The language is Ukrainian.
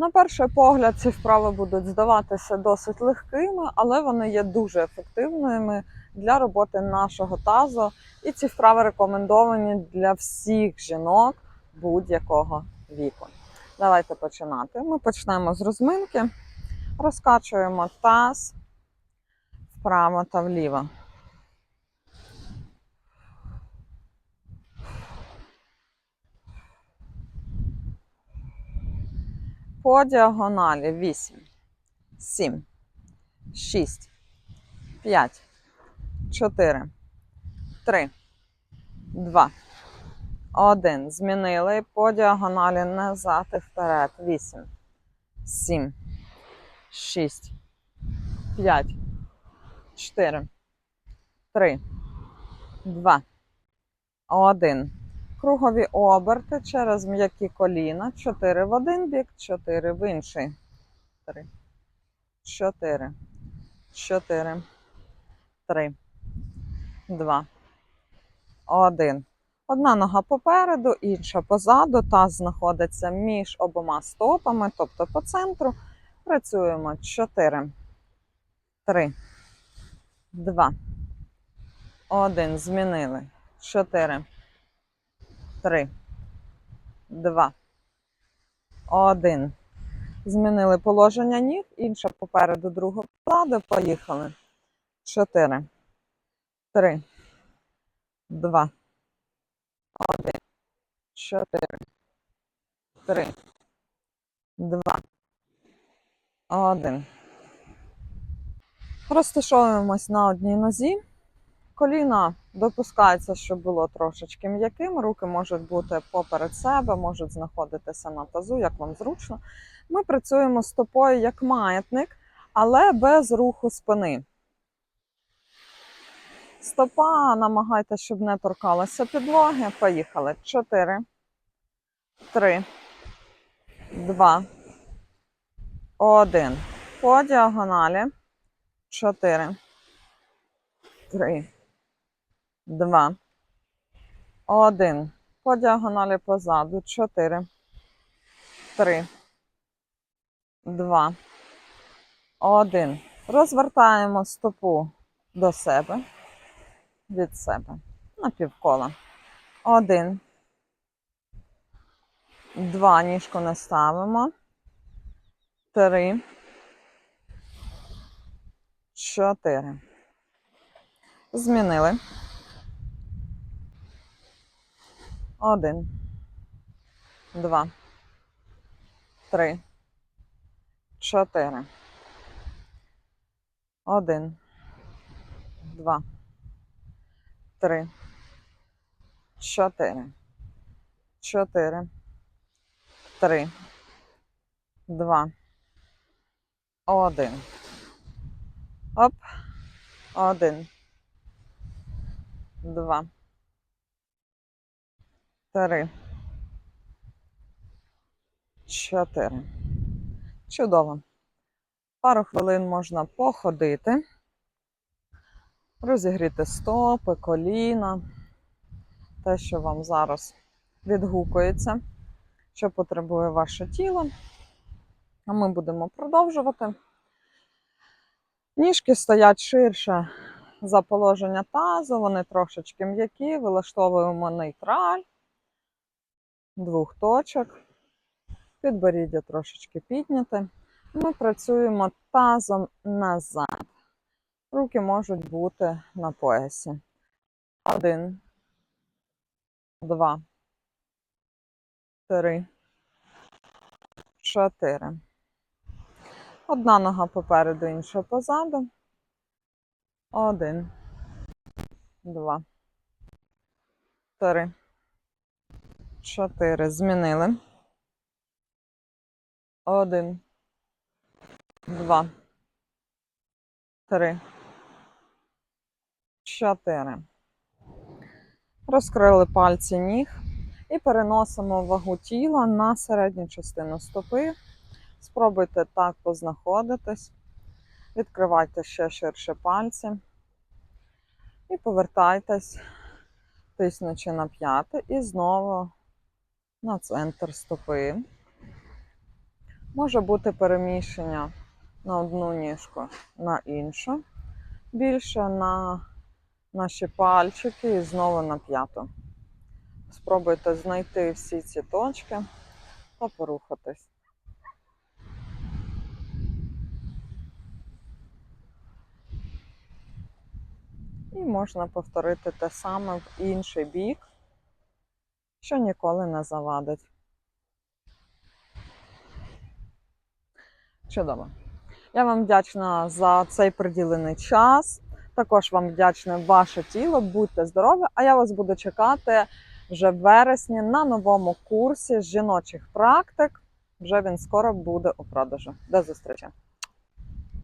На перший погляд, ці вправи будуть здаватися досить легкими, але вони є дуже ефективними для роботи нашого тазу. І ці вправи рекомендовані для всіх жінок будь-якого віку. Давайте починати. Ми почнемо з розминки, розкачуємо таз вправо та вліво. По діагоналі. 8, 7, 6, 5, 4, 3, 2, 1. Змінили по діагоналі. Назад і вперед. 8, 7, 6, 5, 4, 3, 2, 1. Кругові оберти через м'які коліна. 4 в один бік, 4 в інший. 3, 4, 4, 3, 2, 1. Одна нога попереду, інша позаду. Таз знаходиться між обома стопами, тобто по центру. Працюємо 4, 3, 2, 1. Змінили. 4, 3, 2, 1. Змінили положення ніг, інша попереду, друга позаду. Поїхали. 4, 3, 2, 1, 4, 3, 2, 1. Розташовуємось на одній нозі. Коліна допускається, щоб було трошечки м'яким. Руки можуть бути поперед себе, можуть знаходитися на тазу, як вам зручно. Ми працюємо стопою як маятник, але без руху спини. Стопа намагайтеся, щоб не торкалася підлоги. Поїхали. 4, 3, 2, 1. По діагоналі. 4, 3, 2, 1. По діагоналі позаду. 4, 3, 2, 1. Розвертаємо стопу до себе, від себе. На півкола. Один. Два. Ніжку не ставимо. Три. Чотири. Змінили. Один. Два. Три. Чотири. Один. Два. Три. Чотири. Чотири. Три. Два. Один. Оп. Один. Два. Три. Чотири. Чудово. Пару хвилин можна походити, розігріти стопи, коліна, те, що вам зараз відгукується, що потребує ваше тіло. А ми будемо продовжувати. Ніжки стоять ширше за положення тазу, вони трошечки м'які, вилаштовуємо нейтраль двох точок, підборіддя трошечки підняте. Ми працюємо тазом назад. Руки можуть бути на поясі. Один, два, три, чотири. Одна нога попереду, інша позаду. Один, два, три, чотири. Змінили. Один, два, три, чотири. Розкрили пальці ніг і переносимо вагу тіла на середню частину стопи. Спробуйте так познаходитись. Відкривайте ще ширше пальці. І повертайтесь, тиснучи на п'яти, і знову на центр стопи. Може бути переміщення на одну ніжку на іншу, більше на наші пальчики і знову на п'яту. Спробуйте знайти всі ці точки та порухатись. І можна повторити те саме в інший бік, що ніколи не завадить. Чудово. Я вам вдячна за цей приділений час. Також вам вдячне ваше тіло. Будьте здорові! А я вас буду чекати вже в вересні на новому курсі жіночих практик. Вже він скоро буде у продажу. До зустрічі!